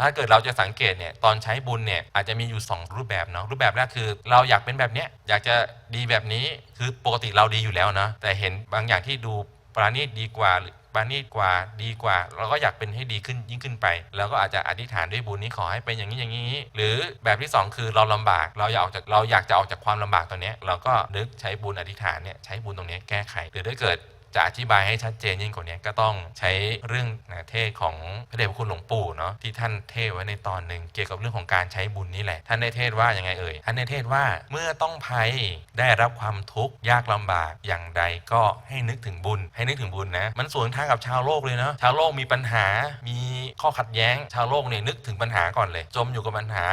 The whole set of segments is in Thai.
ถ้าเกิดเราจะสังเกตเนี่ยตอนใช้บุญเนี่ยอาจจะมีอยู่ 2 รูปแบบเนาะรูปแบบแรกคือ เราอยากเป็นแบบเนี้ยอยากจะดีแบบนี้คือปกติเราดีอยู่แล้วนะแต่เห็นบางอย่างที่ดูปราณีตดีกว่าหรือปราณีตกว่าดีกว่า เราก็อยากเป็นให้ดีขึ้นยิ่งขึ้นไปแล้วก็อาจจะอธิษฐานด้วยบุญนี้ขอให้เป็นอย่างนี้อย่างนี้ หรือแบบที่สองคือเราลำบากเราอยากออกจากเราอยากจะออกจากความลำบากตรงเนี้ยเราก็นึกใช้บุญอธิษฐานเนี่ยใช้บุญตรงเนี้ยแก้ไขหรือถ้าเกิด จะอธิบายให้ชัดเจนยิ่งกว่านี้ก็ต้องใช้เรื่องนะเทศของพระเดชพระคุณหลวงปู่เนาะที่ท่านเทศไว้ในตอนหนึ่งเกี่ยวกับเรื่องของการใช้บุญนี่แหละ ท่านได้เทศว่าอย่างไงเอ่ยท่านได้เทศว่าเมื่อต้องภัยได้รับความทุกข์ยากลำบากอย่างใดก็ให้นึกถึงบุญ ให้นึกถึงบุญนะมันสวนทางกับชาวโลกเลยเนาะชาวโลกมีปัญหา มีข้อขัดแย้งชาวโลกเนี่ยนึกถึงปัญหาก่อนเลย จมอยู่กับปัญหา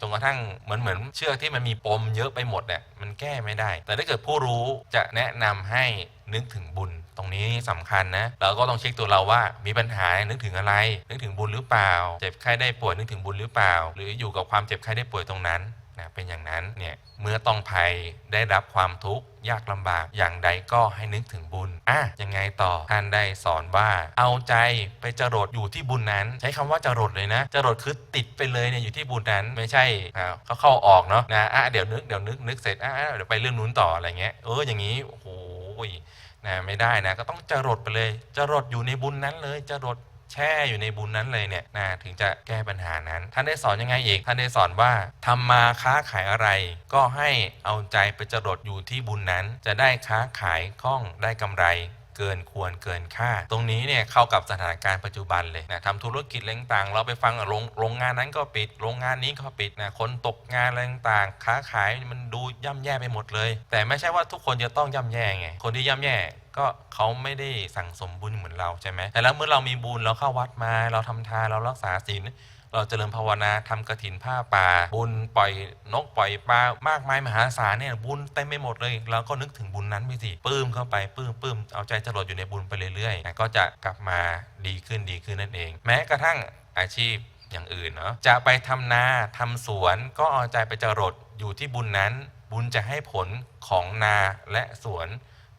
จนกระทั่งเหมือนเหมือนเชือกที่มันมีปมเยอะไปหมดเนี่ยมันแก้ไม่ได้ แต่ถ้าเกิดผู้รู้จะแนะนำให้นึกถึงบุญ ตรงนี้สำคัญนะเราก็ต้องเช็คตัวเราว่ามีปัญหานึกถึงอะไร นึกถึงบุญหรือเปล่า เจ็บไข้ได้ป่วยนึกถึงบุญหรือเปล่า หรืออยู่กับความเจ็บไข้ได้ป่วยตรงนั้น นะเป็นอย่างนั้นเนี่ยเมื่อต้องภัยได้รับความทุกข์ยากลำบากอย่างใดก็ให้นึกถึงบุญอะยังไงต่อท่านได้สอนว่า เอาใจไปจรดอยู่ที่บุญนั้น ใช้คำว่าจรดเลยนะจรดคือติดไปเลยเนี่ยอยู่ที่บุญนั้นไม่ใช่เขาเข้าออกเนาะนะอะเดี๋ยวนึกเดี๋ยวนึกนึกเสร็จอะอะเดี๋ยวไปเรื่องนู้นต่ออะไรเงี้ยเอออย่างนี้โอ้โหนะไม่ได้นะก็ต้องจรดไปเลยจรดอยู่ในบุญนั้นเลยจรด แช่อยู่ในบุญนั้นเลยเนี่ยนะถึงจะแก้ปัญหานั้น ท่านได้สอนยังไงอีก ท่านได้สอนว่าทำมาค้าขายอะไร ก็ให้เอาใจไปจรดอยู่ที่บุญนั้น จะได้ค้าขายคล่องได้กำไรเกินควรเกินค่า ตรงนี้เนี่ยเข้ากับสถานการณ์ปัจจุบันเลยนะทำธุรกิจอะไรต่างเราไปฟังโรงโรงงานนั้นก็ปิด โรงงานนี้ก็ปิดนะคนตกงานอะไรต่างค้าขายมันดูย่ำแย่ไปหมดเลย แต่ไม่ใช่ว่าทุกคนจะต้องย่ำแย่ไงคนที่ย่ำแย่ ก็เขาไม่ได้สั่งสมบุญเหมือนเราใช่ไหมแต่แล้วเมื่อเรามีบุญเราเข้าวัดมา เราทำทานเรารักษาศีลเราเจริญภาวนาทำกระถินผ้าป่า บุญปล่อยนกปล่อยปลามากมายมหาศาลเนี่ยบุญเต็มไปหมดเลย เราก็นึกถึงบุญนั้นไปสิปลื้มเข้าไปปลื้มปลื้มเอาใจจรดอยู่ในบุญไปเรื่อยๆก็จะกลับมาดีขึ้นดีขึ้นนั่นเอง แม้กระทั่งอาชีพอย่างอื่นเนาะจะไปทำนาทำสวนก็เอาใจไปจรดอยู่ที่บุญนั้น บุญจะให้ผลของนาและสวน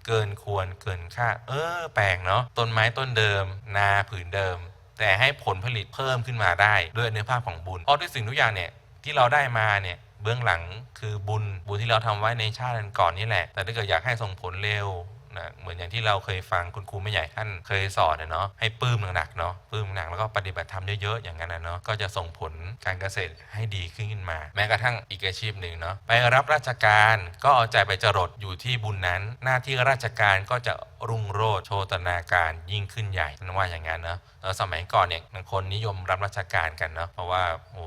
เกินควรเกินค่า เออ แปลกเนาะต้นไม้ต้นเดิม นาผืนเดิม แต่ให้ผลผลิตเพิ่มขึ้นมาได้ ด้วยเนื้อภาพของบุญเพราะทุกสิ่งทุกอย่างเนี่ยที่เราได้มาเนี่ยเบื้องหลังคือบุญบุญที่เราทำไว้ในชาติก่อนนี่แหละ แต่ถ้าเกิดอยากให้ส่งผลเร็ว นะเหมือนอย่างที่เราเคยฟังคุณครูไม่ใหญ่ท่านเคยสอนนะเนาะให้ปลื้มหนักๆเนาะปลื้มหนักแล้วก็ปฏิบัติธรรมเยอะๆอย่างนั้นนะเนาะก็จะส่งผลการเกษตรให้ดีขึ้นมา แม้กระทั่งอีกอาชีพหนึ่งเนาะไปรับราชการก็เอาใจไปจรดอยู่ที่บุญนั้น หน้าที่ราชการก็จะรุ่งโรจน์โชตนาการยิ่งขึ้นใหญ่นั่นว่าอย่างนั้นเนาะแล้วสมัยก่อนเนี่ยบางคนนิยมรับราชการกันเนาะเพราะว่าโอ้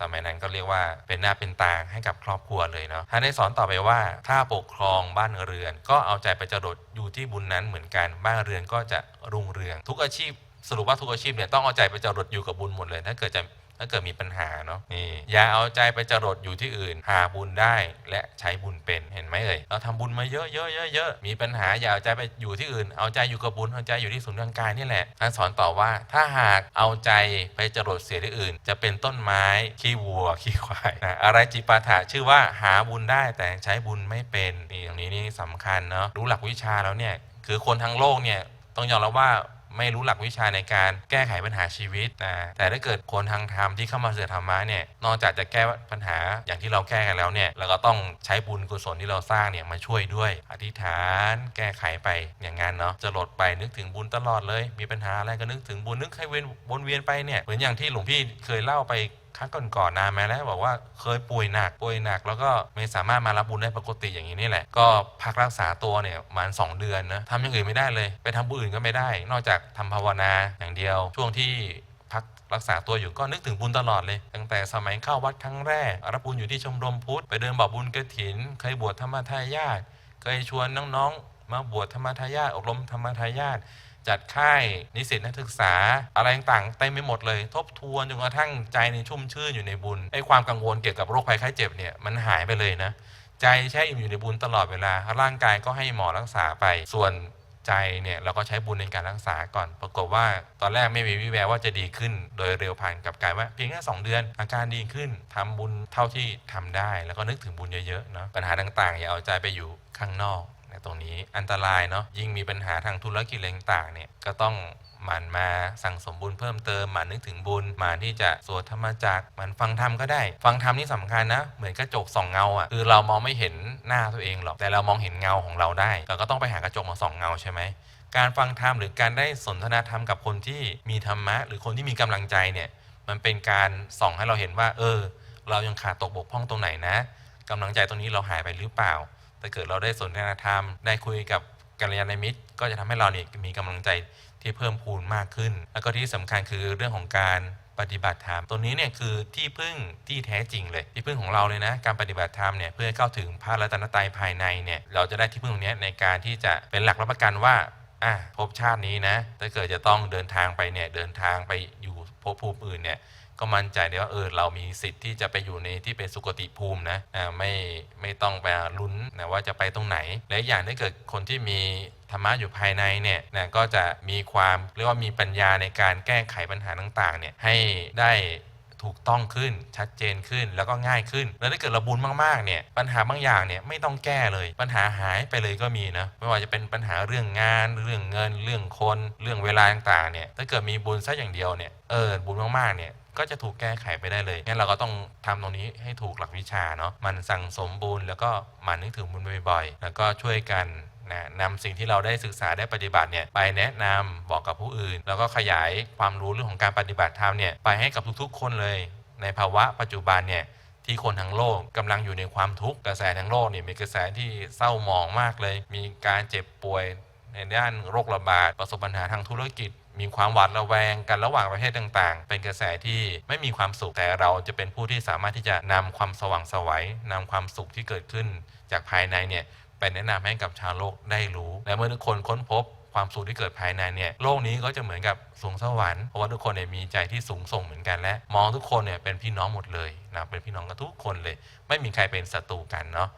สมัยนั้นก็เรียกว่าเป็นหน้าเป็นตาให้กับครอบครัวเลยเนาะท่านได้สอนต่อไปว่า ถ้าปกครองบ้านเรือน ก็เอาใจไปจรดอยู่ที่บุญนั้นเหมือนกันบ้านเรือนก็จะรุ่งเรือง ทุกอาชีพ สรุปว่าทุกอาชีพเนี่ยต้องเอาใจไปจรดอยู่กับบุญหมดเลยถ้าเกิดจะ ถ้าเกิดมีปัญหาเนาะนี่อย่าเอาใจไปจรดอยู่ที่อื่น หาบุญได้และใช้บุญเป็นเห็นไหมเอ่ยเราทำบุญมาเยอะเยอะเยอะเยอะมีปัญหาอย่าเอาใจไปอยู่ที่อื่น เอาใจอยู่กับบุญเอาใจอยู่ที่ศูนย์กลางกายนี่แหละท่านสอนต่อว่าถ้าหากเอาใจไปจรดเสียที่อื่น จะเป็นต้นไม้ขี้วัวขี้ควายนะอะไรจิปาถะชื่อว่าหาบุญได้แต่ใช้บุญไม่เป็นนี่ตรงนี้นี่สำคัญเนาะรู้หลักวิชาแล้วเนี่ยคือคนทั้งโลกเนี่ยต้องยอมรับว่า ไม่รู้หลักวิชาในการแก้ไขปัญหาชีวิตนะแต่ถ้าเกิดคนทางธรรมที่เข้ามาเสือธรรมะเนี่ยนอกจากจะแก้ปัญหาอย่างที่เราแก้กันแล้วเนี่ยเราก็ต้องใช้บุญกุศลที่เราสร้างเนี่ยมาช่วยด้วย อธิษฐานแก้ไขไปอย่างนั้นเนาะจะหลดไปนึกถึงบุญตลอดเลย มีปัญหาอะไรก็นึกถึงบุญนึกให้เวียนวนเวียนไปเนี่ยเหมือนอย่างที่หลวงพี่เคยเล่าไป ครั้งก่อนๆนานมาแล้วบอกว่าเคยป่วยหนักป่วยหนัก แล้วก็ไม่สามารถมารับบุญได้ปกติอย่างนี้นี่แหละ ก็พักรักษาตัวเนี่ยประมาณ2เดือนนะทำอย่างอื่นไม่ได้เลย ไปทำบุญอื่นก็ไม่ได้ นอกจากทำภาวนาอย่างเดียว ช่วงที่พักรักษาตัวอยู่ก็นึกถึงบุญตลอดเลย ตั้งแต่สมัยเข้าวัดครั้งแรกรับบุญอยู่ที่ชมรมพุทธไปเดินบอกบุญกระถิน เคยบวชธรรมทายาทเคยชวนน้องๆมาบวชธรรมทายาทอบรมธรรมทายาท จัดค่ายนิสิตนักศึกษา อะไรต่างๆเต็มไปหมดเลย ทบทวนจนกระทั่งใจในชุ่มชื่นอยู่ในบุญไอ้ความกังวลเกี่ยวกับโรคภัยไข้เจ็บเนี่ยมันหายไปเลยนะ ใจแช่อิ่มอยู่ในบุญตลอดเวลา ร่างกายก็ให้หมอรักษาไป ส่วนใจเนี่ยเราก็ใช้บุญในการรักษาก่อน ปรากฏว่าตอนแรกไม่มีวิแววว่าจะดีขึ้น โดยเร็วผ่านกับกายว่าเพียงแค่สองเดือน อาการดีขึ้นทำบุญเท่าที่ทำได้ แล้วก็นึกถึงบุญเยอะๆเนาะปัญหาต่างๆ อย่าเอาใจไปอยู่ข้างนอก ในตรงนี้อันตรายเนาะยิ่งมีปัญหาทางธุรกิจอะไรต่างเนี่ยก็ต้องหมั่นมาสั่งสมบุญเพิ่มเติมหมั่นนึกถึงบุญหมั่นที่จะสวดธรรมจักรหมั่นฟังธรรมก็ได้ ฟังธรรมนี่สำคัญนะ เหมือนกระจกส่องเงาอะคือเรามองไม่เห็นหน้าตัวเองหรอกแต่เรามองเห็นเงาของเราได้เราก็ต้องไปหากระจกมาส่องเงาใช่ไหมการฟังธรรมหรือการได้สนทนาธรรมกับคนที่มีธรรมะ หรือคนที่มีกำลังใจเนี่ยมันเป็นการส่องให้เราเห็นว่า เออ เรายังขาดตกบกพร่องตรงไหนนะกำลังใจตรงนี้เราหายไปหรือเปล่า แต่เกิดเราได้สนทนาธรรม ได้คุยกับกัลยาณมิตร ก็จะทำให้เราเนี่ยมีกำลังใจที่เพิ่มพูนมากขึ้น แล้วก็ที่สำคัญคือเรื่องของการปฏิบัติธรรมตัวนี้เนี่ยคือที่พึ่งที่แท้จริงเลย ที่พึ่งของเราเลยนะ การปฏิบัติธรรมเนี่ยเพื่อเข้าถึงพระรัตนตรัยภายในเนี่ยเราจะได้ที่พึ่งตรงนี้ในการที่จะเป็นหลักรับประกันว่าอะภพชาตินี้นะถ้าเกิดจะต้องเดินทางไปเนี่ยเดินทางไปอยู่ภพภูมิอื่นเนี่ย ก็มั่นใจได้ว่าเออเรามีสิทธิ์ที่จะไปอยู่ในที่เป็นสุคติภูมินะอ่าไม่ไม่ต้องไปลุ้นนะว่าจะไปตรงไหน และอีกอย่างถ้าเกิดคนที่มีธรรมะอยู่ภายในเนี่ยนะก็จะมีความเรียกว่ามีปัญญาในการแก้ไขปัญหาต่างๆเนี่ยให้ได้ถูกต้องขึ้นชัดเจนขึ้นแล้วก็ง่ายขึ้น แล้วถ้าเกิดเราบุญมากๆเนี่ยปัญหาบางอย่างเนี่ยไม่ต้องแก้เลย ปัญหาหายไปเลยก็มีนะไม่ว่าจะเป็นปัญหาเรื่องงาน เรื่องเงิน เรื่องคน เรื่องเวลาต่างๆเนี่ยถ้าเกิดมีบุญสักอย่างเดียวเนี่ยเออบุญมากๆเนี่ย ก็จะถูกแก้ไขไปได้เลยงั้นเราก็ต้องทำตรงนี้ให้ถูกหลักวิชาเนาะมันสั่งสมบุญแล้วก็หมันนึกถึงบุญบ่อยๆ แล้วก็ช่วยกันนะนำสิ่งที่เราได้ศึกษาได้ปฏิบัติเนี่ยไปแนะนำบอกกับผู้อื่น แล้วก็ขยายความรู้เรื่องของการปฏิบัติธรรมเนี่ยไปให้กับทุกๆ คนเลย ในภาวะปัจจุบันเนี่ยที่คนทั้งโลกกำลังอยู่ในความทุกข์กระแสทั้งโลกเนี่ยมีกระแสที่เศร้าหมองมากเลย มีการเจ็บป่วยในด้านโรคระบาดประสบปัญหาทางธุรกิจ มีความหวาดระแวงกันระหว่างประเทศต่างๆ เป็นกระแสที่ไม่มีความสุขแต่เราจะเป็นผู้ที่สามารถที่จะนำความสว่างสวัยนำความสุขที่เกิดขึ้น จากภายในเนี่ยไปแนะนำให้กับชาวโลกได้รู้ และเมื่อทุกคนค้นพบความสุขที่เกิดภายในเนี่ยโลกนี้ก็จะเหมือนกับสวงสวรรค์เพราะว่าทุกคนเนี่ยมีใจที่สูงส่งเหมือนกันและมองทุกคนเนี่ยเป็นพี่น้องหมดเลยนะเป็นพี่น้องกันทุกคนเลย ไม่มีใครเป็นศัตรูกันเนาะ